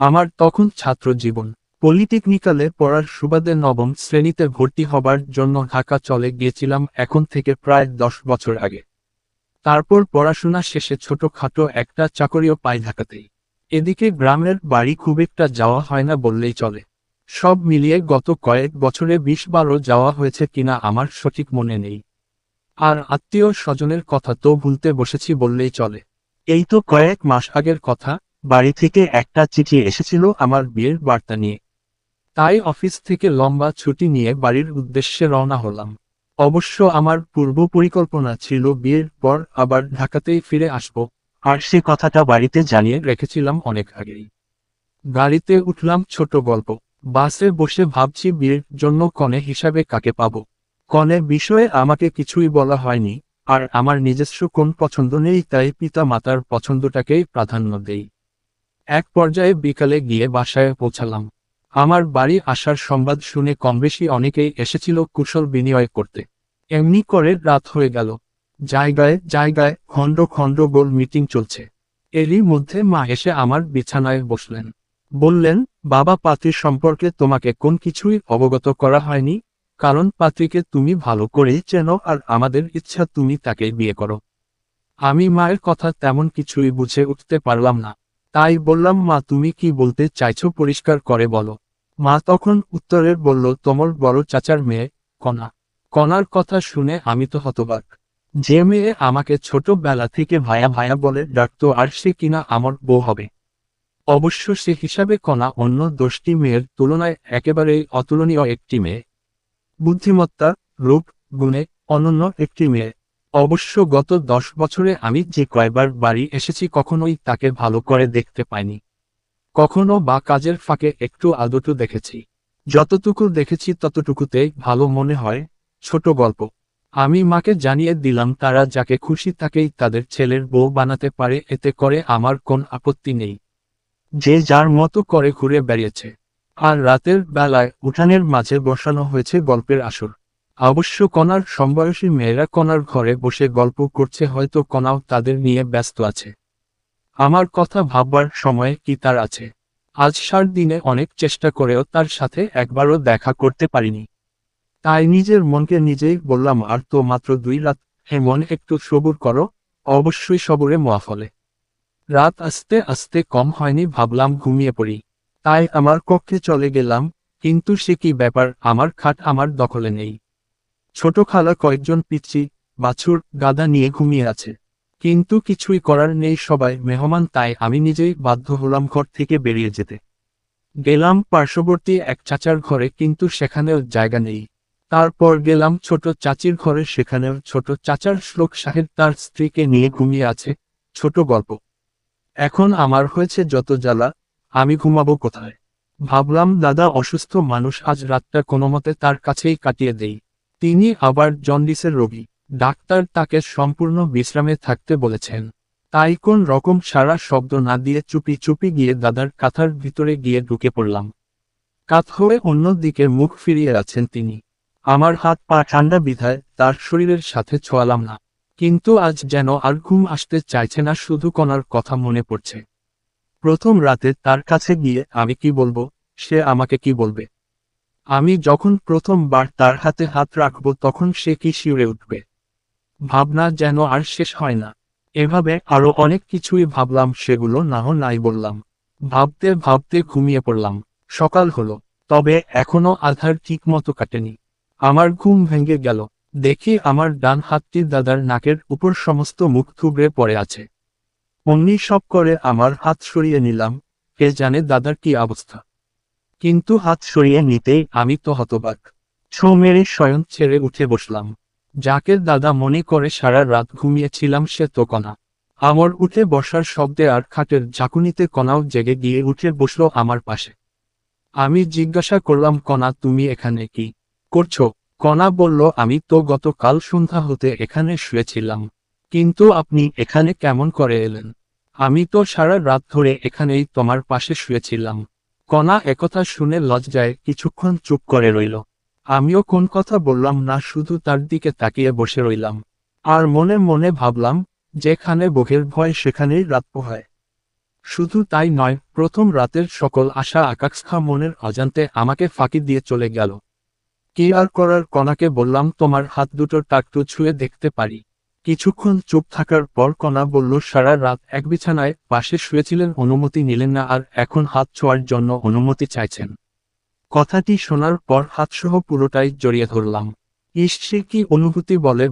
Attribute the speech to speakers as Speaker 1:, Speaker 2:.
Speaker 1: আমার তখন ছাত্র জীবন পলিটেকনিক্যালে পড়ার সুবাদে নবম শ্রেণীতে ভর্তি হবার জন্য ঢাকা চলে গিয়েছিলাম এখন থেকে প্রায় দশ বছর আগে। তারপর পড়াশোনা শেষে ছোটখাটো একটা চাকরিও পাই ঢাকাতেই। এদিকে গ্রামের বাড়ি খুব একটা যাওয়া হয় না বললেই চলে। সব মিলিয়ে গত কয়েক বছরে বিশ বারও যাওয়া হয়েছে কিনা আমার সঠিক মনে নেই। আর আত্মীয় স্বজনের কথা তো ভুলতে বসেছি বললেই চলে। এই তো কয়েক মাস আগের কথা বাড়ি থেকে একটা চিঠি এসেছিল আমার বিয়ের বার্তা নিয়ে। তাই অফিস থেকে লম্বা ছুটি নিয়ে বাড়ির উদ্দেশ্যে রওনা হলাম। অবশ্য আমার পূর্ব পরিকল্পনা ছিল বিয়ের পর আবার ঢাকাতেই ফিরে আসব, আর সে কথাটা বাড়িতে জানিয়ে রেখেছিলাম অনেক আগেই। গাড়িতে উঠলাম ছোট গল্প, বাসে বসে ভাবছি বিয়ের জন্য কনে হিসাবে কাকে পাব। কনে বিষয়ে আমাকে কিছুই বলা হয়নি, আর আমার নিজস্ব কোন পছন্দ নেই তাই পিতা মাতার পছন্দটাকেই প্রাধান্য দেই। এক পর্যায়ে বিকালে গিয়ে বাসায় পৌঁছালাম। আমার বাড়ি আসার সংবাদ শুনে কমবেশি অনেকেই এসেছিল কুশল বিনিময় করতে। এমনি করে রাত হয়ে গেল। জায়গায় জায়গায় খণ্ড খণ্ড গোল মিটিং চলছে। এরই মধ্যে মা এসে আমার বিছানায় বসলেন। বললেন, বাবা পাত্রীর সম্পর্কে তোমাকে কোন কিছুই অবগত করা হয়নি? কারণ পাত্রীকে তুমি ভালো করেই চেনো আর আমাদের ইচ্ছা তুমি তাকে বিয়ে করো। আমি মায়ের কথা তেমন কিছুই বুঝে উঠতে পারলাম না। তাই বললাম, মা, তুমি কি বলতে চাইছো পরিষ্কার করে বলো। মা তখন উত্তরের বলল, তোমার বড় চাচার মেয়ে কণা কণার কথা শুনে আমি তো হতবাক। যে মেয়ে আমাকে ছোটবেলা থেকে ভায়া ভায়া বলে ডাকতো, আর সে কিনা আমার বউ হবে? অবশ্য সে হিসাবে কণা অন্য দশটি মেয়ের তুলনায় একেবারেই অতুলনীয় একটি মেয়ে। বুদ্ধিমত্তা, রূপ, গুণে অনন্য একটি মেয়ে। অবশ্য গত দশ বছরে আমি যে কয়বার বাড়ি এসেছি কখনোই তাকে ভালো করে দেখতে পাইনি। কখনো বা কাজের ফাঁকে একটু আদটু দেখেছি। যতটুকু দেখেছি ততটুকুতেই ভালো মনে হয়, ছোট গল্প। আমি মাকে জানিয়ে দিলাম তারা যাকে খুশি তাকেই তাদের ছেলের বউ বানাতে পারে, এতে করে আমার কোন আপত্তি নেই। যে যার মতো করে ঘুরে বেরিয়েছে আর রাতের বেলায় উঠানের মাঝে বসানো হয়েছে গল্পের আসর। অবশ্য কণার সমবয়সী মেয়েরা কণার ঘরে বসে গল্প করছে, হয়তো কণাও তাদের নিয়ে ব্যস্ত আছে। আমার কথা ভাববার সময় কি তার আছে? আজ সার দিনে অনেক চেষ্টা করেও তার সাথে একবারও দেখা করতে পারিনি। তাই নিজের মনকে নিজেই বললাম, আর তো মাত্র দুই রাত। হে মন, একটু সবুর করো। অবশ্যই সবুরে মোয়াফলে রাত আস্তে আস্তে কম হয়নি, ভাবলাম ঘুমিয়ে পড়ি। তাই আমার কক্ষে চলে গেলাম, কিন্তু সে কি ব্যাপার? আমার খাট আমার দখলে নেই। ছোট খালা কয়েকজন পিচ্ছি বাছুর গাদা নিয়ে ঘুমিয়ে আছে। কিন্তু কিছুই করার নেই সবাই, মেহমান তাই আমি নিজেই বাধ্য হলাম ঘর থেকে বেরিয়ে যেতে। গেলাম পার্শ্ববর্তী এক চাচার ঘরে, কিন্তু সেখানেও জায়গা নেই। তারপর গেলাম ছোট চাচির ঘরে, সেখানেও ছোট চাচার শ্লোক সাহেব তার স্ত্রীকে নিয়ে ঘুমিয়ে আছে। ছোট গল্প। এখন আমার হয়েছে যত জ্বালা, আমি ঘুমাবো কোথায়? ভাবলাম, দাদা, অসুস্থ মানুষ আজ রাতটা কোনোমতে তার কাছেই কাটিয়ে দেই। তিনি আবার জন্ডিসের রোগী। ডাক্তার তাকে সম্পূর্ণ বিশ্রামে থাকতে বলেছেন। তাই কোন রকম সারা শব্দ না দিয়ে চুপি চুপি গিয়ে দাদার কাঁথার ভিতরে গিয়ে ঢুকে পড়লাম। কাত হয়ে অন্য দিকে মুখ ফিরিয়ে আছেন তিনি। আমার হাত পা ঠান্ডা বিধায় তার শরীরের সাথে ছোয়ালাম না। কিন্তু আজ যেন আর ঘুম আসতে চাইছে না শুধু কণার কথা মনে পড়ছে। প্রথম রাতে তার কাছে গিয়ে আমি কি বলব, সে আমাকে কি বলবে? আমি যখন প্রথমবার তার হাতে হাত রাখব তখন সে কি শিউরে উঠবে? ভাবনা যেন আর শেষ হয় না। এভাবে আরও অনেক কিছুই ভাবলাম, সেগুলো নাহ নাই বললাম। ভাবতে ভাবতে ঘুমিয়ে পড়লাম। সকাল হলো, তবে এখনও আধার ঠিক মতো কাটেনি। আমার ঘুম ভেঙে গেল। দেখি আমার ডান হাতটি দাদার নাকের উপর সমস্ত মুখ থুবড়ে পড়ে আছে। অমনি সব করে আমার হাত সরিয়ে নিলাম। কে জানে দাদার কি অবস্থা। কিন্তু হাত সরিয়ে নিতেই আমি তো হতবাক। ছো মেরে শয়ন ছেড়ে উঠে বসলাম। যাকে দাদা মনে করে সারা রাত ঘুমিয়েছিলাম সে তো কণা। আমার উঠে বসার শব্দে আর খাটের ঝাঁকুনিতে কণাও জেগে গিয়ে উঠে বসল আমার পাশে। আমি জিজ্ঞাসা করলাম, কণা, তুমি এখানে কি করছ? কণা বলল, আমি তো গতকাল সন্ধ্যা হতে এখানে শুয়েছিলাম। কিন্তু আপনি এখানে কেমন করে এলেন? আমি তো সারা রাত ধরে এখানেই তোমার পাশে শুয়েছিলাম। কণা একথা শুনে লজ্জায় কিছুক্ষণ চুপ করে রইল। আমিও কোন কথা বললাম না, শুধু তার দিকে তাকিয়ে বসে রইলাম। আর মনে মনে ভাবলাম, যেখানে বহের ভয় সেখানেই রাত পোহায়। শুধু তাই নয়, প্রথম রাতের সকল আশা আকাঙ্ক্ষা মনের অজান্তে আমাকে ফাঁকি দিয়ে চলে গেল। কি আর করার কণাকে বললাম, তোমার হাত দুটোর টাকটু ছুঁয়ে দেখতে পারি। কিছুক্ষণ চুপ থাকার পর কণা বলল, সারা রাত এক বিছানায় পাশে শুয়েছিলেন, অনুমতি নিলেন না আর এখন হাত ছোঁয়ার জন্য অনুমতি চাইছেন। কথাটি শোনার পর হাতসহ পুরোটাই জড়িয়ে ধরলাম। ইস কি অনুভূতি বলে